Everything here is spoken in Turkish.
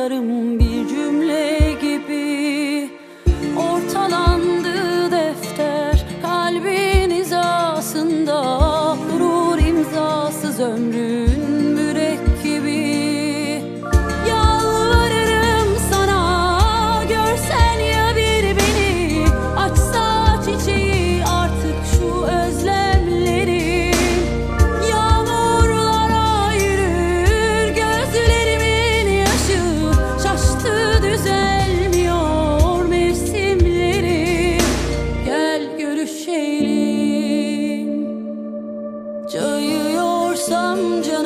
yarım bir cümle gibi. Ortalandı defter kalbin hizasında Gurur imzasız ömrü. Cayıyorsam